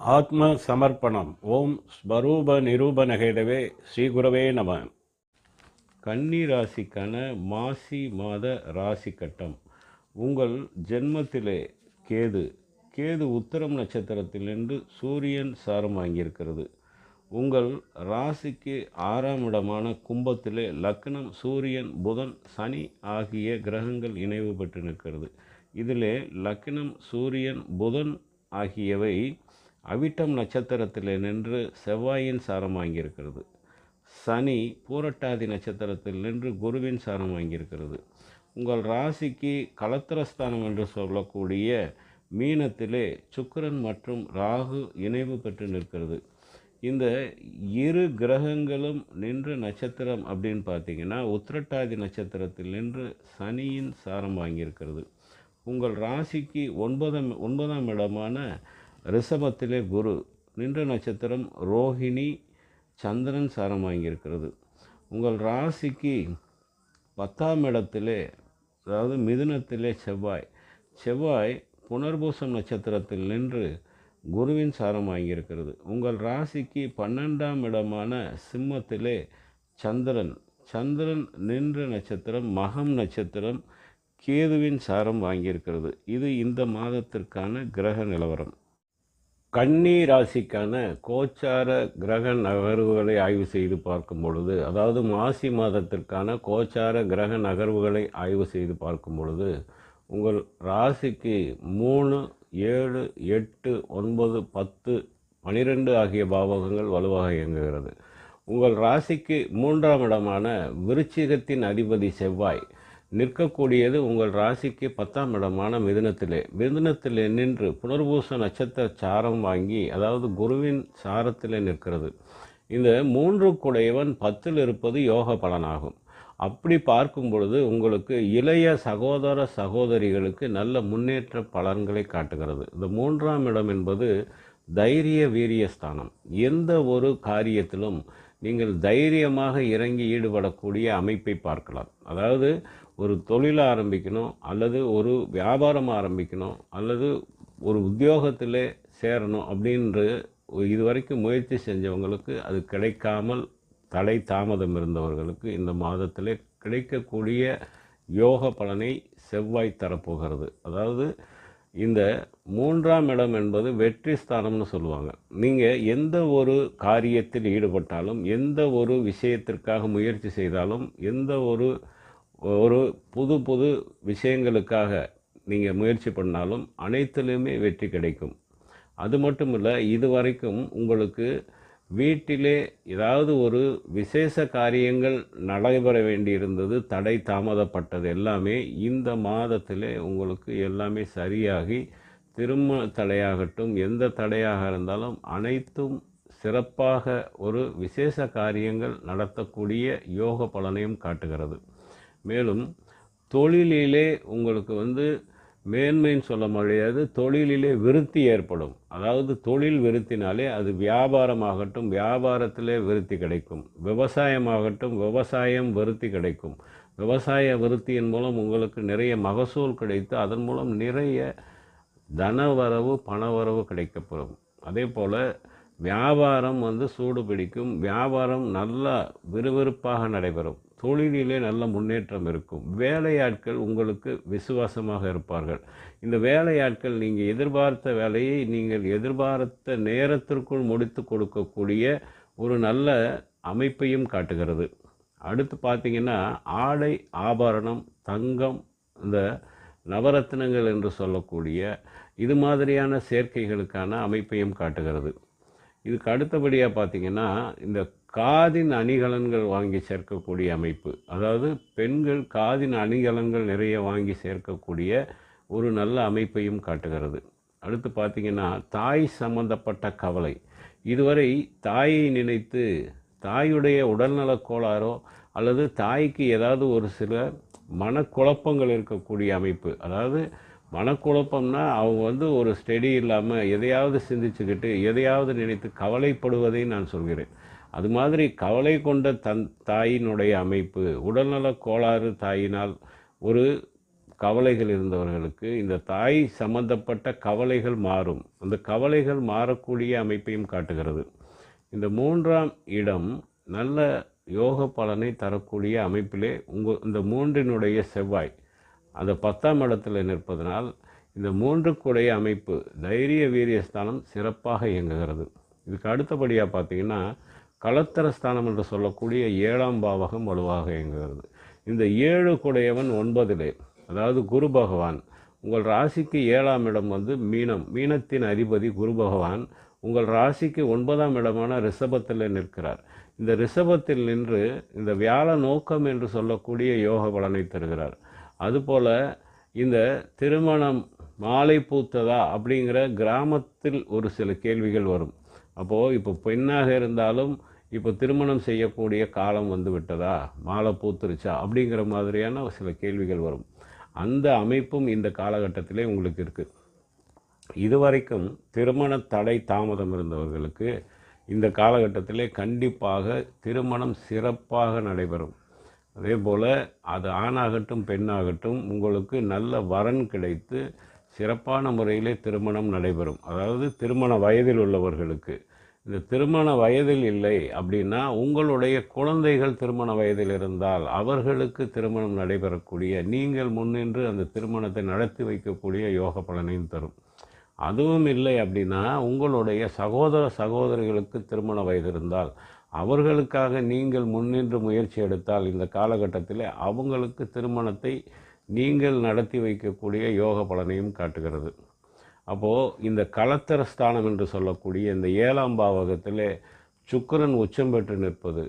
ஆத்ம சமர்ப்பணம் ஓம் ஸ்வரூப நிரூபணகேதவே ஸ்ரீகுரவே நம. கன்னி ராசிக்கான மாசி மாத ராசி கட்டம் உங்கள் ஜென்மத்திலே கேது. கேது உத்தரம் நட்சத்திரத்திலிருந்து சூரியன் சாரம் வாங்கியிருக்கிறது. உங்கள் ராசிக்கு ஆறாம் இடமான கும்பத்திலே லக்னம் சூரியன் புதன் சனி ஆகிய கிரகங்கள் இணைவு பெற்று நிற்கிறது. இதிலே லக்னம் சூரியன் புதன் ஆகியவை அவிட்டம் நட்சத்திரத்தில் நின்று செவ்வாயின் சாரம் வாங்கியிருக்கிறது. சனி பூரட்டாதி நட்சத்திரத்தில் நின்று குருவின் சாரம் வாங்கியிருக்கிறது. உங்கள் ராசிக்கு கலத்திரஸ்தானம் என்று சொல்லக்கூடிய மீனத்திலே சுக்கரன் மற்றும் ராகு இணைவு பெற்று நிற்கிறது. இந்த இரு கிரகங்களும் நின்ற நட்சத்திரம் அப்படின்னு பார்த்தீங்கன்னா உத்திரட்டாதி நட்சத்திரத்தில் நின்று சனியின் சாரம் வாங்கியிருக்கிறது. உங்கள் ராசிக்கு ஒன்பதாம் ஒன்பதாம் இடமான ரிஷபத்திலே குரு. நின்ற நட்சத்திரம் ரோஹிணி சந்திரன் சாரம் வாங்கியிருக்கிறது. உங்கள் ராசிக்கு பத்தாம் இடத்திலே அதாவது மிதுனத்திலே செவ்வாய். செவ்வாய் புனர்பூசம் நட்சத்திரத்தில் நின்று குருவின் சாரம் வாங்கியிருக்கிறது. உங்கள் ராசிக்கு பன்னெண்டாம் இடமான சிம்மத்திலே சந்திரன். சந்திரன் நின்ற நட்சத்திரம் மகம் நட்சத்திரம் கேதுவின் சாரம் வாங்கியிருக்கிறது. இது இந்த மாதத்திற்கான கிரக நிலவரம். கன்னி ராசிக்கான கோச்சார கிரக நகர்வுகளை ஆய்வு செய்து பார்க்கும் பொழுது அதாவது மாசி மாதத்திற்கான கோச்சார கிரக நகர்வுகளை ஆய்வு செய்து பார்க்கும் பொழுது உங்கள் ராசிக்கு மூணு ஏழு எட்டு ஒன்பது பத்து பனிரெண்டு ஆகிய பாவகங்கள் வலுவாக இயங்குகிறது. உங்கள் ராசிக்கு மூன்றாம் இடமான விருச்சிகத்தின் அதிபதி செவ்வாய். நிற்கக்கூடியது உங்கள் ராசிக்கு பத்தாம் இடமான மிதுனத்திலே. மிதுனத்திலே நின்று புனர்பூச நட்சத்திர சாரம் வாங்கி அதாவது குருவின் சாரத்திலே நிற்கிறது. இந்த மூன்று குடையவன் பத்தில் இருப்பது யோக பலனாகும். அப்படி பார்க்கும் பொழுது உங்களுக்கு இளைய சகோதர சகோதரிகளுக்கு நல்ல முன்னேற்ற பலன்களை காட்டுகிறது. இந்த மூன்றாம் இடம் என்பது தைரிய வீரிய ஸ்தானம் எந்த ஒரு காரியத்திலும் நீங்கள் தைரியமாக இறங்கி ஈடுபடக்கூடிய அமைப்பை பார்க்கலாம். அதாவது ஒரு தொழில் ஆரம்பிக்கணும் அல்லது ஒரு வியாபாரம் ஆரம்பிக்கணும் அல்லது ஒரு உத்தியோகத்தில் சேரணும் அப்படின்று இதுவரைக்கும் முயற்சி செஞ்சவங்களுக்கு அது கிடைக்காமல் தடை தாமதம் இருந்தவர்களுக்கு இந்த மாதத்தில் கிடைக்கக்கூடிய யோக பலனை செவ்வாய் தரப்போகிறது. அதாவது இந்த மூன்றாம் இடம் என்பது வெற்றி ஸ்தானம்னு சொல்லுவாங்க. நீங்கள் எந்த ஒரு காரியத்தில் ஈடுபட்டாலும் எந்த ஒரு விஷயத்திற்காக முயற்சி செய்தாலும் எந்த ஒரு ஒரு புது புது விஷயங்களுக்காக நீங்கள் முயற்சி பண்ணாலும் அனைத்திலுமே வெற்றி கிடைக்கும். அது மட்டும் இல்லை இது வரைக்கும் உங்களுக்கு வீட்டிலே ஏதாவது ஒரு விசேஷ காரியங்கள் நடைபெற வேண்டியிருந்தது தடை தாமதப்பட்டது எல்லாமே இந்த மாதத்திலே உங்களுக்கு எல்லாமே சரியாகி திருமண தடையாகட்டும் எந்த தடையாக இருந்தாலும் அனைத்தும் சிறப்பாக ஒரு விசேஷ காரியங்கள் நடத்தக்கூடிய யோக பலனையும் காட்டுகிறது. மேலும் தொழிலிலே உங்களுக்கு வந்து மேன்மைன்னு சொல்ல முடியாது தொழிலிலே விருத்தி ஏற்படும். அதாவது தொழில் விருத்தினாலே அது வியாபாரமாகட்டும் வியாபாரத்திலே விருத்தி கிடைக்கும். விவசாயமாகட்டும் விவசாயம் விருத்தி கிடைக்கும். விவசாய விருத்தியின் மூலம் உங்களுக்கு நிறைய மகசூல் கிடைத்து அதன் மூலம் நிறைய தனவரவு பணவரவு கிடைக்கப்படும் அதே போல் வியாபாரம் வந்து சூடு பிடிக்கும் வியாபாரம் நல்லா விறுவிறுப்பாக நடைபெறும். தொழிலிலே நல்ல முன்னேற்றம் இருக்கும். வேலையாட்கள் உங்களுக்கு விசுவாசமாக இருப்பார்கள். இந்த வேலையாட்கள் நீங்கள் எதிர்பார்த்த வேலையை நீங்கள் எதிர்பார்த்த நேரத்திற்குள் முடித்து கொடுக்கக்கூடிய ஒரு நல்ல அமைப்பையும் காட்டுகிறது. அடுத்து பார்த்தீங்கன்னா ஆடை ஆபரணம் தங்கம் இந்த நவரத்னங்கள் என்று சொல்லக்கூடிய இது மாதிரியான சேர்க்கைகளுக்கான அமைப்பையும் காட்டுகிறது. இதுக்கு அடுத்தபடியாக பார்த்தீங்கன்னா இந்த காதின் அணிகலன்கள் வாங்கி சேர்க்கக்கூடிய அமைப்பு. அதாவது பெண்கள் காதின் அணிகலன்கள் நிறைய வாங்கி சேர்க்கக்கூடிய ஒரு நல்ல அமைப்பையும் காட்டுகிறது. அடுத்து பார்த்திங்கன்னா தாய் சம்பந்தப்பட்ட கவலை. இதுவரை தாயை நினைத்து தாயுடைய உடல்நலக் கோளாறோ அல்லது தாய்க்கு ஏதாவது ஒரு சில மனக்குழப்பங்கள் இருக்கக்கூடிய அமைப்பு. அதாவது மனக்குழப்பம்னா அவங்க வந்து ஒரு ஸ்டெடி இல்லாமல் எதையாவது சிந்திச்சுக்கிட்டு எதையாவது நினைத்து கவலைப்படுவதை நான் சொல்கிறேன். அது மாதிரி கவலை கொண்ட தன் தாயினுடைய அமைப்பு உடல்நல கோளாறு தாயினால் ஒரு கவலைகள் இருந்தவர்களுக்கு இந்த தாய் சம்பந்தப்பட்ட கவலைகள் மாறும். அந்த கவலைகள் மாறக்கூடிய அமைப்பையும் காட்டுகிறது. இந்த மூன்றாம் இடம் நல்ல யோக பலனை தரக்கூடிய அமைப்பிலே உங்கள் இந்த மூன்றினுடைய செவ்வாய். அந்த பத்தாம் இடத்துல நிற்பதனால் இந்த மூன்றுக்குடைய அமைப்பு தைரிய வீரியஸ்தானம் சிறப்பாக இயங்குகிறது. இதுக்கு அடுத்தபடியாக பார்த்தீங்கன்னா கலத்தர ஸ்தானம் என்று சொல்லக்கூடிய ஏழாம் பாவகம் வலுவாக இயங்குகிறது. இந்த ஏழு குடையவன் ஒன்பதிலே அதாவது குரு பகவான் உங்கள் ராசிக்கு ஏழாம் இடம் வந்து மீனம் மீனத்தின் அதிபதி குரு பகவான் உங்கள் ராசிக்கு ஒன்பதாம் இடமான ரிஷபத்தில் நிற்கிறார். இந்த ரிஷபத்தில் நின்று இந்த வியாழ நோக்கம் என்று சொல்லக்கூடிய யோக பலனை தருகிறார். அதுபோல் இந்த திருமணம் மாலை பூத்ததா அப்படிங்கிற கிராமத்தில் ஒரு சில கேள்விகள் வரும். அப்போது இப்போ பெண்ணாக இருந்தாலும் இப்போ திருமணம் செய்யக்கூடிய காலம் வந்து விட்டதா? மாலை பூத்துருச்சா? அப்படிங்கிற மாதிரியான சில கேள்விகள் வரும். அந்த அமைப்பும் இந்த காலகட்டத்திலே உங்களுக்கு இருக்குது இதுவரைக்கும் திருமண தடை தாமதம் இருந்தவர்களுக்கு இந்த காலகட்டத்திலே கண்டிப்பாக திருமணம் சிறப்பாக நடைபெறும். அதே போல் அது ஆணாகட்டும் பெண்ணாகட்டும் உங்களுக்கு நல்ல வரன் கிடைத்து சிறப்பான முறையிலே திருமணம் நடைபெறும். அதாவது திருமண வயதில் உள்ளவர்களுக்கு. இந்த திருமண வயதில் இல்லை அப்படின்னா உங்களுடைய குழந்தைகள் திருமண வயதில் இருந்தால் அவர்களுக்கு திருமணம் நடைபெறக்கூடிய நீங்கள் முன்னின்று அந்த திருமணத்தை நடத்தி வைக்கக்கூடிய யோக பலனையும் தரும். அதுவும் இல்லை அப்படின்னா உங்களுடைய சகோதர சகோதரிகளுக்கு திருமண வயது இருந்தால் அவர்களுக்காக நீங்கள் முன்னின்று முயற்சி எடுத்தால் இந்த காலகட்டத்தில் அவங்களுக்கு திருமணத்தை நீங்கள் நடத்தி வைக்கக்கூடிய யோக பலனையும் காட்டுகிறது. அப்போது இந்த கலத்தர ஸ்தானம் என்று சொல்லக்கூடிய இந்த ஏழாம் பாவகத்தில் சுக்கிரன் உச்சம் பெற்று நிற்பது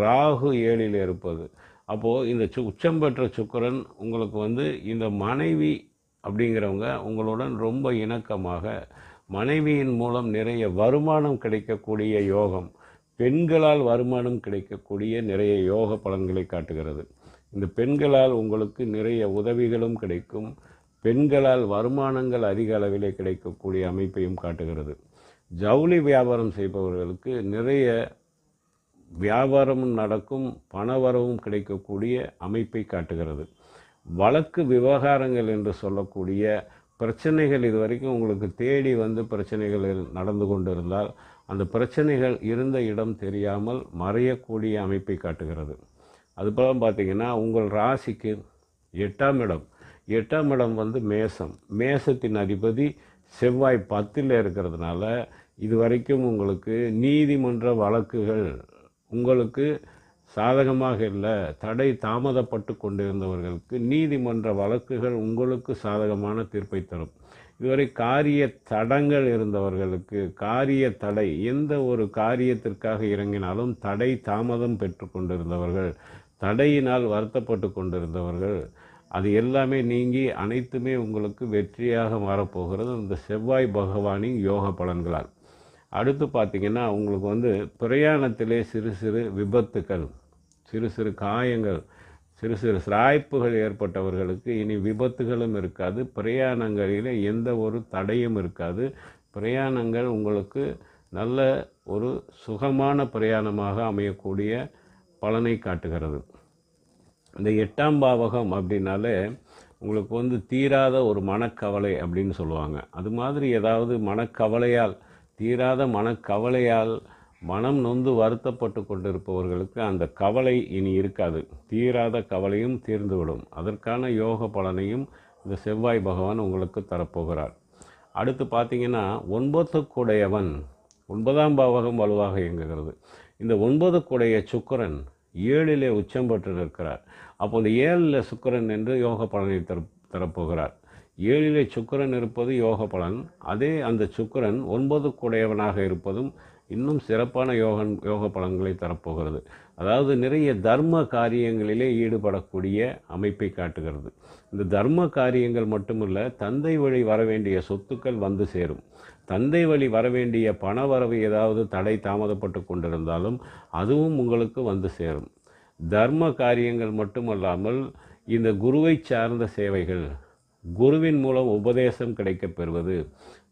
ராகு ஏழில் இருப்பது. அப்போது இந்த சு உச்சம் பெற்ற சுக்கிரன் உங்களுக்கு வந்து இந்த மனைவி அப்படிங்கிறவங்க உங்களுடன் ரொம்ப இணக்கமாக மனைவியின் மூலம் நிறைய வருமானம் கிடைக்கக்கூடிய யோகம் பெண்களால் வருமானம் கிடைக்கக்கூடிய நிறைய யோக பலன்களை காட்டுகிறது. இந்த பெண்களால் உங்களுக்கு நிறைய உதவிகளும் கிடைக்கும். பெண்களால் வருமானங்கள் அதிக அளவிலே கிடைக்கக்கூடிய அமைப்பையும் காட்டுகிறது. ஜவுளி வியாபாரம் செய்பவர்களுக்கு நிறைய வியாபாரமும் நடக்கும் பணவரவும் கிடைக்கக்கூடிய அமைப்பை காட்டுகிறது. வழக்கு விவகாரங்கள் என்று சொல்லக்கூடிய பிரச்சனைகள் இதுவரைக்கும் உங்களுக்கு தேடி வந்து பிரச்சனைகள் நடந்து கொண்டிருந்தால் அந்த பிரச்சனைகள் இருந்த இடம் தெரியாமல் மறையக்கூடிய அமைப்பை காட்டுகிறது. அதுபோல் பார்த்தீங்கன்னா உங்கள் ராசிக்கு எட்டாம் இடம். எட்டாம் இடம் வந்து மேசம். மேசத்தின் அதிபதி செவ்வாய் பத்தில் இருக்கிறதுனால இதுவரைக்கும் உங்களுக்கு நீதிமன்ற வழக்குகள் உங்களுக்கு சாதகமாக இல்லை. தடை தாமதப்பட்டு கொண்டிருந்தவர்களுக்கு நீதிமன்ற வழக்குகள் உங்களுக்கு சாதகமான தீர்ப்பை தரும். இதுவரை காரிய தடங்கள் இருந்தவர்களுக்கு காரிய தடை எந்த ஒரு காரியத்திற்காக இறங்கினாலும் தடை தாமதம் பெற்று கொண்டிருந்தவர்கள் தடையினால் வருத்தப்பட்டு கொண்டிருந்தவர்கள் அது எல்லாமே நீங்கி அனைத்துமே உங்களுக்கு வெற்றியாக மாறப்போகிறது. இந்த செவ்வாய் பகவானின் யோக பலன்களால். அடுத்து பார்த்தீங்கன்னா உங்களுக்கு வந்து பிரயாணத்திலே சிறு சிறு விபத்துக்கள் சிறு சிறு காயங்கள் சிறு சிறு சிராய்ப்புகள் ஏற்பட்டவர்களுக்கு இனி விபத்துகளும் இருக்காது. பிரயாணங்களில் எந்த ஒரு தடையும் இருக்காது. பிரயாணங்கள் உங்களுக்கு நல்ல ஒரு சுகமான பிரயாணமாக அமையக்கூடிய பலனை காட்டுகிறது. இந்த எட்டாம் பாவகம் அப்படின்னாலே உங்களுக்கு வந்து தீராத ஒரு மனக்கவலை அப்படின்னு சொல்லுவாங்க. அது மாதிரி ஏதாவது மனக்கவலையால் தீராத மனக்கவலையால் மனம் நொந்து வருத்தப்பட்டு கொண்டிருப்பவர்களுக்கு அந்த கவலை இனி இருக்காது. தீராத கவலையும் தீர்ந்துவிடும். அதற்கான யோக பலனையும் இந்த செவ்வாய் பகவான் உங்களுக்கு தரப்போகிறார். அடுத்து பார்த்தீங்கன்னா ஒன்பதுக்குடையவன். ஒன்பதாம் பாவகம் வலுவாக இயங்குகிறது. இந்த ஒன்பதுக்குடைய சுக்கிரன் ஏழிலே உச்சம் பெற்று நிற்கிறார் அப்போ இந்த ஏழில் சுக்கிரன் என்று யோக பலனை தர தரப்போகிறார். ஏழிலே சுக்கிரன் இருப்பது யோக பலன். அதே அந்த சுக்கிரன் ஒன்பது குடையவனாக இருப்பதும் இன்னும் சிறப்பான யோகன் யோக பலன்களை தரப்போகிறது. அதாவது நிறைய தர்ம காரியங்களிலே ஈடுபடக்கூடிய அமைப்பை காட்டுகிறது. இந்த தர்ம காரியங்கள் மட்டுமல்ல தந்தை வழி வர வேண்டிய சொத்துக்கள் வந்து சேரும். தந்தை வழி வர வேண்டிய பண வரவு ஏதாவது தடை தாமதப்பட்டு கொண்டிருந்தாலும் அதுவும் உங்களுக்கு வந்து சேரும். தர்ம காரியங்கள் மட்டுமல்லாமல் இந்த குருவை சார்ந்த சேவைகள் குருவின் மூலம் உபதேசம் கிடைக்கப் பெறுவது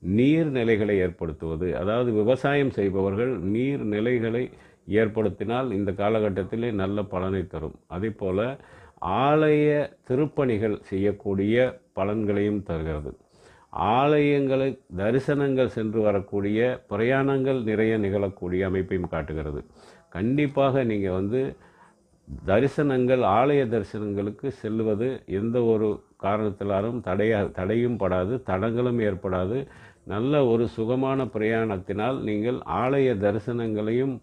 நீர்நிலைகளை ஏற்படுத்துவது. அதாவது விவசாயம் செய்பவர்கள் நீர்நிலைகளை ஏற்படுத்தினால் இந்த காலகட்டத்திலே நல்ல பலனை தரும். அதே போல் ஆலய திருப்பணிகள் செய்யக்கூடிய பலன்களையும் தருகிறது. ஆலயங்களை தரிசனங்கள் சென்று வரக்கூடிய பிரயாணங்கள் நிறைய நிகழக்கூடிய அமைப்பையும் காட்டுகிறது. கண்டிப்பாக நீங்கள் வந்து தரிசனங்கள் ஆலய தரிசனங்களுக்கு செல்வது எந்த ஒரு காரணத்திலாலும் தடையா தடையும் படாது தடங்களும் ஏற்படாது. நல்ல ஒரு சுகமான பிரயாணத்தினால் நீங்கள் ஆலய தரிசனங்களையும்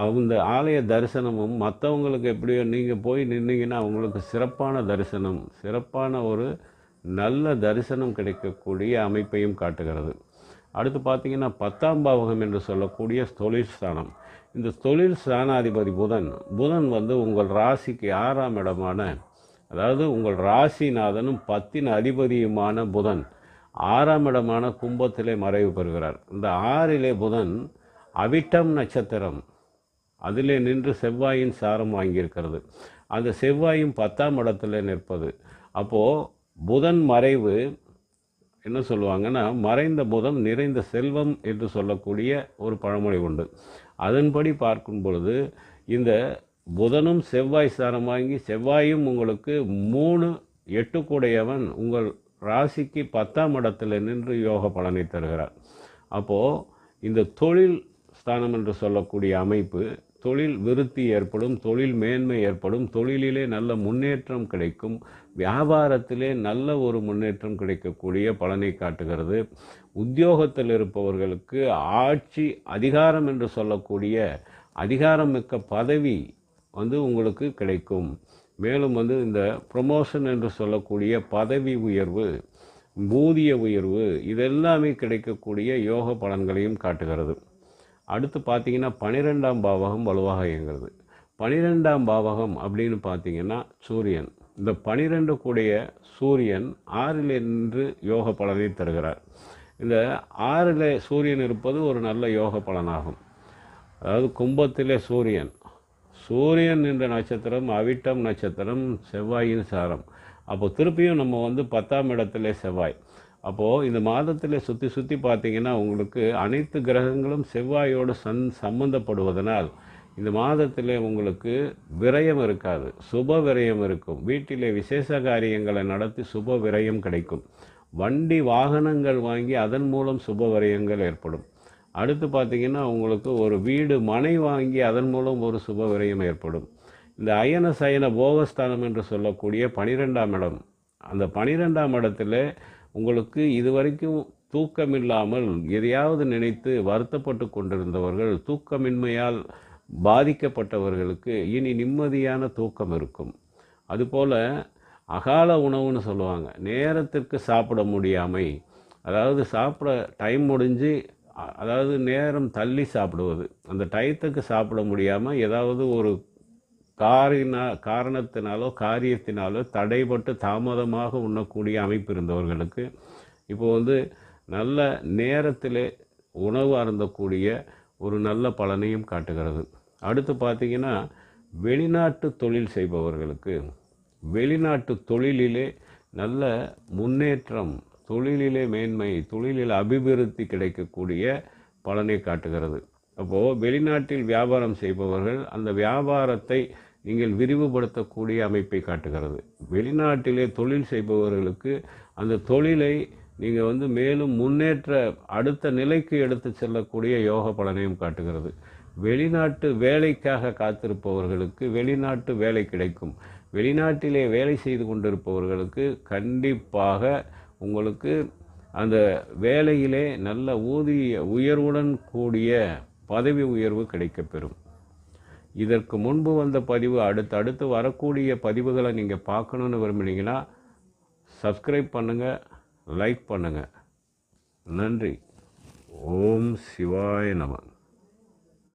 அந்த ஆலய தரிசனமும் மற்றவங்களுக்கு எப்படியோ நீங்கள் போய் நின்னீங்கன்னா அவங்களுக்கு சிறப்பான தரிசனம் சிறப்பான ஒரு நல்ல தரிசனம் கிடைக்கக்கூடிய அமைப்பையும் காட்டுகிறது. அடுத்து பார்த்தீங்கன்னா பத்தாம் பாவகம் என்று சொல்லக்கூடிய தொழில் ஸ்தானம். இந்த தொழில் ஸ்தானாதிபதி புதன் புதன் வந்து உங்கள் ராசிக்கு ஆறாம் இடமான அதாவது உங்கள் ராசிநாதனும் பத்தின் அதிபதியுமான புதன். ஆறாம் இடமான கும்பத்திலே மறைவு பெறுகிறார். இந்த ஆறிலே புதன் அவிட்டம் நட்சத்திரம். அதிலே நின்று செவ்வாயின் சாரம் வாங்கியிருக்கிறது. அந்த செவ்வாயும் பத்தாம் இடத்துல நிற்பது. அப்போது புதன் மறைவு என்ன சொல்லுவாங்கன்னா மறைந்த புதன் நிறைந்த செல்வம் என்று சொல்லக்கூடிய ஒரு பழமொழி உண்டு. அதன்படி பார்க்கும் பொழுது இந்த புதனும் செவ்வாய் சாரம் வாங்கி செவ்வாயும் உங்களுக்கு மூணு எட்டுக்குடையவன் உங்கள் ராசிக்கு பத்தாம் இடத்துல நின்று யோக பலனை தருகிறார். அப்போது இந்த தொழில் ஸ்தானம் என்று சொல்லக்கூடிய அமைப்பு தொழில் விருத்தி ஏற்படும் தொழில் மேன்மை ஏற்படும் தொழிலிலே நல்ல முன்னேற்றம் கிடைக்கும் வியாபாரத்திலே நல்ல ஒரு முன்னேற்றம் கிடைக்கக்கூடிய பலனை காட்டுகிறது. உத்தியோகத்தில் இருப்பவர்களுக்கு ஆட்சி அதிகாரம் என்று சொல்லக்கூடிய அதிகாரம் மிக்க பதவி வந்து உங்களுக்கு கிடைக்கும். மேலும் வந்து இந்த ப்ரொமோஷன் என்று சொல்லக்கூடிய பதவி உயர்வு ஊதிய உயர்வு இதெல்லாமே கிடைக்கக்கூடிய யோக பலன்களையும் காட்டுகிறது. அடுத்து பார்த்தீங்கன்னா பனிரெண்டாம் பாவகம் வலுவாக இயங்குறது பனிரெண்டாம் பாவகம் அப்படின்னு பார்த்தீங்கன்னா சூரியன். இந்த பனிரெண்டு கூடிய சூரியன் ஆறில் நின்று யோக பலனை தருகிறார். இந்த ஆறில் சூரியன் இருப்பது ஒரு நல்ல யோக பலனாகும். அதாவது கும்பத்திலே சூரியன் சூரியன் என்ற நட்சத்திரம் அவிட்டம் நட்சத்திரம் செவ்வாயின் சாரம். அப்போ திருப்பியும் நம்ம வந்து பத்தாம் இடத்துல செவ்வாய். அப்போது இந்த மாதத்தில் சுற்றி சுற்றி பார்த்தீங்கன்னா உங்களுக்கு அனைத்து கிரகங்களும் செவ்வாயோடு சந் சம்பந்தப்படுவதனால் இந்த மாதத்தில் உங்களுக்கு விரயம் இருக்காது. சுப விரயம் இருக்கும். வீட்டிலே விசேஷ காரியங்களை நடத்தி சுப விரயம் கிடைக்கும். வண்டி வாகனங்கள் வாங்கி அதன் மூலம் சுப விரயங்கள் ஏற்படும். அடுத்து பார்த்தீங்கன்னா உங்களுக்கு ஒரு வீடு மனை வாங்கி அதன் மூலம் ஒரு சுப விரயம் ஏற்படும். இந்த அயன சயன போகஸ்தானம் என்று சொல்லக்கூடிய பனிரெண்டாம் இடம். அந்த பனிரெண்டாம் இடத்துல உங்களுக்கு இதுவரைக்கும் தூக்கமில்லாமல் எதையாவது நினைத்து வருத்தப்பட்டு கொண்டிருந்தவர்கள் தூக்கமின்மையால் பாதிக்கப்பட்டவர்களுக்கு இனி நிம்மதியான தூக்கம் இருக்கும். அதுபோல் அகால உணவுன்னு சொல்லுவாங்க. நேரத்திற்கு சாப்பிட முடியாமை. அதாவது சாப்பிட டைம் முடிஞ்சு அதாவது நேரம் தள்ளி சாப்பிடுவது. அந்த டயத்துக்கு சாப்பிட முடியாமல் ஏதாவது ஒரு காரினா காரணத்தினாலோ காரியத்தினாலோ தடைபட்டு தாமதமாக உண்ணக்கூடிய அமைப்பு இருந்தவர்களுக்கு இப்போ வந்து நல்ல நேரத்தில் உணவு அருந்தக்கூடிய ஒரு நல்ல பலனையும் காட்டுகிறது. அடுத்து பார்த்தீங்கன்னா வெளிநாட்டு தொழில் செய்பவர்களுக்கு வெளிநாட்டு தொழிலிலே நல்ல முன்னேற்றம் தொழிலிலே மேன்மை தொழிலில் அபிவிருத்தி கிடைக்கக்கூடிய பலனை காட்டுகிறது. அப்போது வெளிநாட்டில் வியாபாரம் செய்பவர்கள் அந்த வியாபாரத்தை நீங்கள் விரிவுபடுத்தக்கூடிய அமைப்பை காட்டுகிறது. வெளிநாட்டிலே தொழில் செய்பவர்களுக்கு அந்த தொழிலை நீங்கள் வந்து மேலும் முன்னேற்ற அடுத்த நிலைக்கு எடுத்து செல்லக்கூடிய யோக பலனையும் காட்டுகிறது. வெளிநாட்டு வேலைக்காக காத்திருப்பவர்களுக்கு வெளிநாட்டு வேலை கிடைக்கும். வெளிநாட்டிலே வேலை செய்து கொண்டிருப்பவர்களுக்கு கண்டிப்பாக உங்களுக்கு அந்த வேலையிலே நல்ல ஊதிய உயர்வுடன் கூடிய பதவி உயர்வு கிடைக்கப்பெறும். இதற்கு முன்பு வந்த பதிவு அடுத்து அடுத்து வரக்கூடிய பதிவுகளை நீங்கள் பார்க்கணுன்னு விரும்புனீங்கன்னா சப்ஸ்கிரைப் பண்ணுங்கள் லைக் பண்ணுங்கள் நன்றி. ஓம் சிவாய நமன்